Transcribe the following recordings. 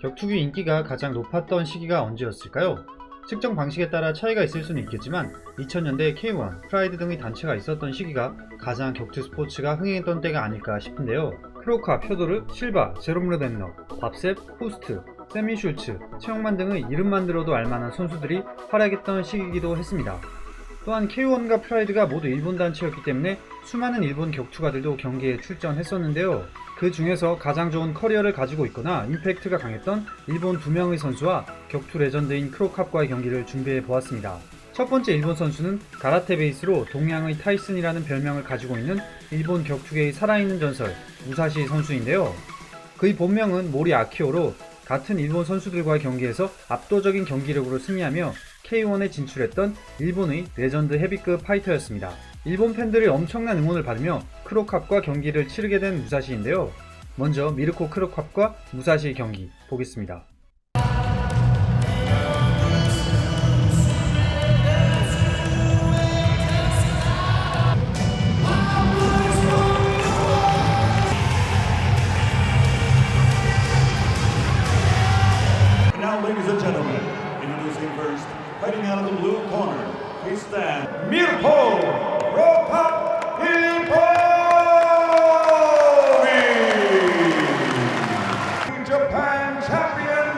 격투기 인기가 가장 높았던 시기가 언제였을까요? 측정 방식에 따라 차이가 있을 수는 있겠지만 2000년대 K1, 프라이드 등의 단체가 있었던 시기가 가장 격투 스포츠가 흥행했던 때가 아닐까 싶은데요. 크로카, 표도르, 실바, 제롬 르벤너, 밥셉, 호스트, 세미 슐츠, 최영만 등의 이름만 들어도 알만한 선수들이 활약했던 시기이기도 했습니다. 또한 K1과 프라이드가 모두 일본 단체였기 때문에 수많은 일본 격투가들도 경기에 출전했었는데요. 그 중에서 가장 좋은 커리어를 가지고 있거나 임팩트가 강했던 일본 두 명의 선수와 격투 레전드인 크로캅과의 경기를 준비해 보았습니다. 첫 번째 일본 선수는 가라테 베이스로 동양의 타이슨이라는 별명을 가지고 있는 일본 격투계의 살아있는 전설 무사시 선수인데요. 그의 본명은 모리 아키오로 같은 일본 선수들과의 경기에서 압도적인 경기력으로 승리하며 K1에 진출했던 일본의 레전드 헤비급 파이터였습니다. 일본 팬들의 엄청난 응원을 받으며 크로캅과 경기를 치르게 된 무사시인데요. 먼저 미르코 크로캅과 무사시 경기 보겠습니다. The blue corner, please stand, Mirko Ropa Filipovic! Japan champion,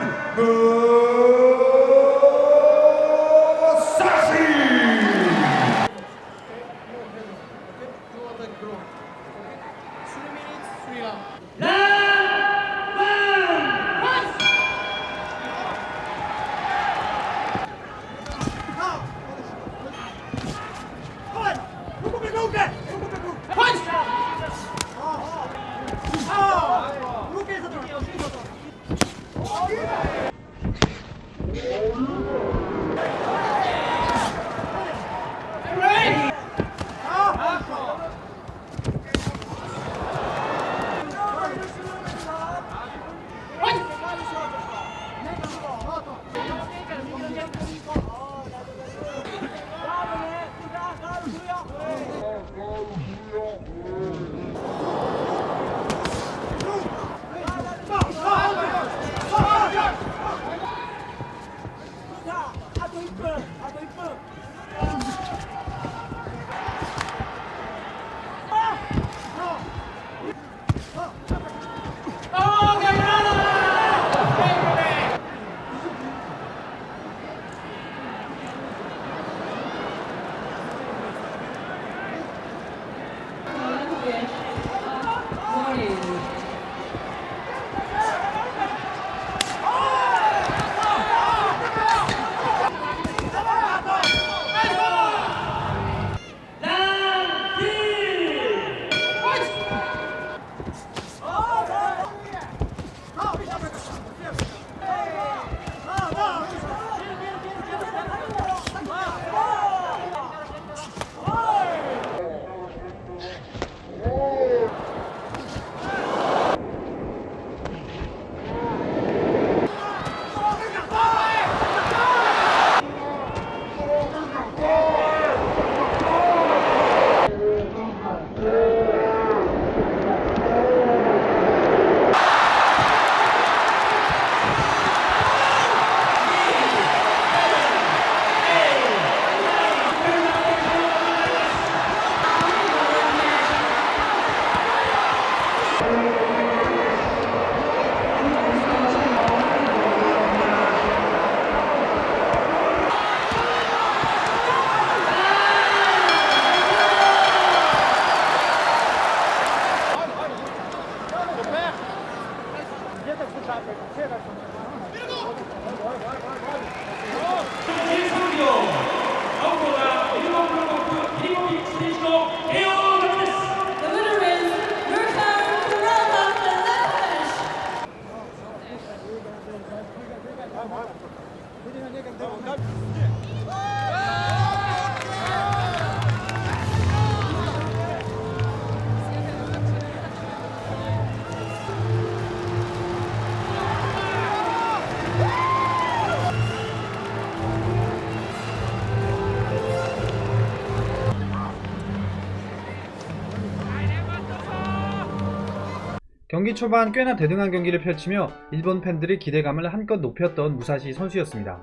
경기 초반 꽤나 대등한 경기를 펼치며 일본 팬들의 기대감을 한껏 높였던 무사시 선수였습니다.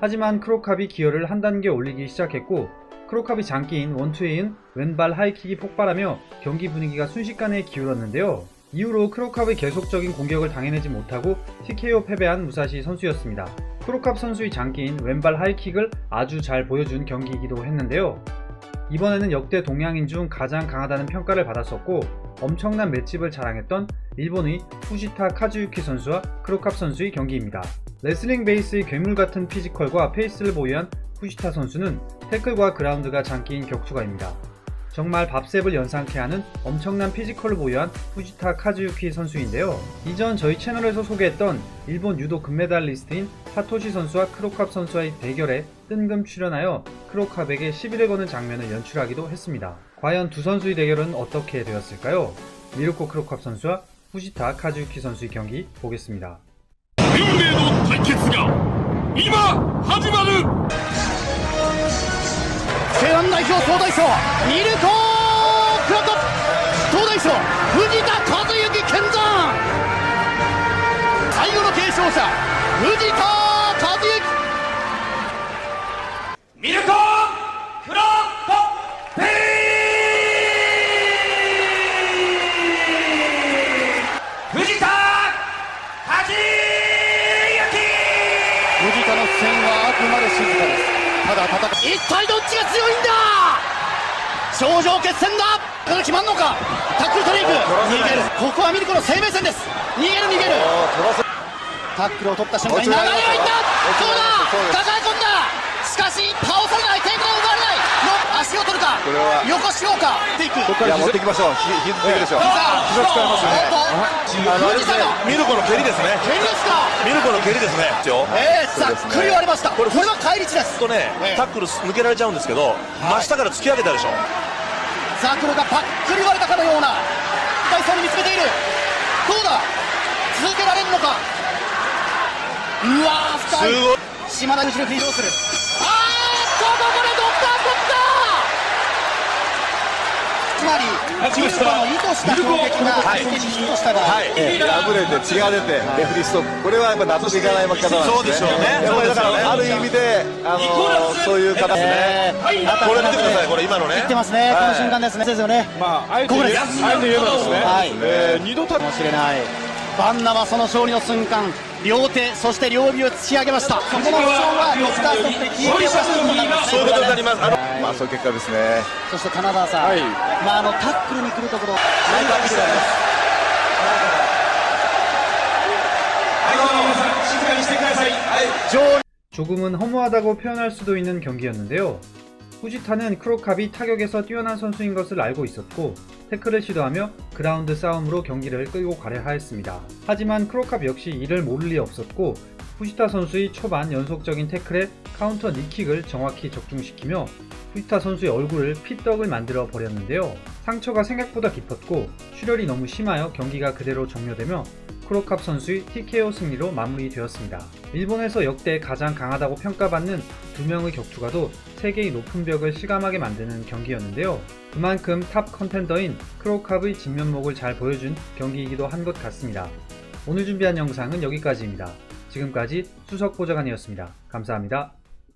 하지만 크로캅이 기여를 한 단계 올리기 시작했고 크로캅이 장기인 원투에 이은 왼발 하이킥이 폭발하며 경기 분위기가 순식간에 기울었는데요. 이후로 크로캅의 계속적인 공격을 당해내지 못하고 TKO 패배한 무사시 선수였습니다. 크로캅 선수의 장기인 왼발 하이킥을 아주 잘 보여준 경기이기도 했는데요. 이번에는 역대 동양인 중 가장 강하다는 평가를 받았었고 엄청난 맷집을 자랑했던 일본의 후지타 카즈유키 선수와 크로캅 선수의 경기입니다. 레슬링 베이스의 괴물 같은 피지컬과 페이스를 보유한 후지타 선수는 태클과 그라운드가 장기인 격투가입니다. 정말 밥셉을 연상케 하는 엄청난 피지컬을 보유한 후지타 카즈유키 선수인데요. 이전 저희 채널에서 소개했던 일본 유도 금메달리스트인 사토시 선수와 크로캅 선수와의 대결에 뜬금 출연하여 크로캅에게 시비를 거는 장면을 연출하기도 했습니다. 과연 두 선수의 대결은 어떻게 되었을까요? 미르코 크로캅 선수와 후지타 카즈유키 선수의 경기 보겠습니다. 運命の対決が今始まる 西安代表総大将ミルコクラト東大将藤田和幸健山。最後の継承者藤田和幸ミルコクロコペリ藤田恥藤田の戦はあくまで静かですただ戦一体どっちが強いんだ？頂上決戦だ！これ決まんのか？タックル取りに行く逃げる。ここはミルコの生命線です。逃げる逃げる。タックルを取った瞬間に流れがいった。そうだ！抱え込んだ。しかし倒されないテイクダウン奪われないの足を取るか横しようかテイクいや持ってきましょう。ひ引きでしょう。膝膝使いますね。あのミルコの蹴りですね。蹴りですか？ミルコの蹴りですね。よ。えー、ざっくり割れましたこれは返り血ですとねええ、タックル抜けられちゃうんですけど、真下から突き上げたでしょ。ザクロがパックリ割れたかのような大層に見つめているどうだ？続けられるのか？うわー深いすごい。島田後ろ振りどうするあーっとここでドクタードクターつまりミルコの意図した攻撃が相手にヒットした場合、はい。破れて血が出てレフリーストップ。これはやっぱ納得いかない負け方なんですね。そうでしょうね。やっぱりだからある意味であのそういう形で。えー、これ見てください。これ今のね。言って。ますね、この瞬間ですね。ですよね。まああえて言えばですね、はい。えー二度とかもしれないバンナはその勝利の瞬間両手そして両指を突き上げましたそこの負傷はドクターストップで消えてしたことになりますそういうことになります。あのまあそういう結果ですねそして金沢さん、はいまあ、あのタックルに来るところナイスアピールがあります上 조금은 허무하다고 표현할 수도 있는 경기였는데요. 후지타는 크로캅이 타격에서 뛰어난 선수인 것을 알고 있었고 태클을 시도하며 그라운드 싸움으로 경기를 끌고 가려 하였습니다. 하지만 크로캅 역시 이를 모를 리 없었고 후지타 선수의 초반 연속적인 태클에 카운터 니킥을 정확히 적중시키며 후지타 선수의 얼굴을 피떡을 만들어 버렸는데요. 상처가 생각보다 깊었고 출혈이 너무 심하여 경기가 그대로 종료되며 크로캅 선수의 TKO 승리로 마무리되었습니다. 일본에서 역대 가장 강하다고 평가받는 두 명의 격투가도 세계의 높은 벽을 실감하게 만드는 경기였는데요. 그만큼 탑 컨텐더인 크로캅의 진면목을 잘 보여준 경기이기도 한 것 같습니다. 오늘 준비한 영상은 여기까지입니다. 지금까지 수석 보좌관이었습니다. 감사합니다.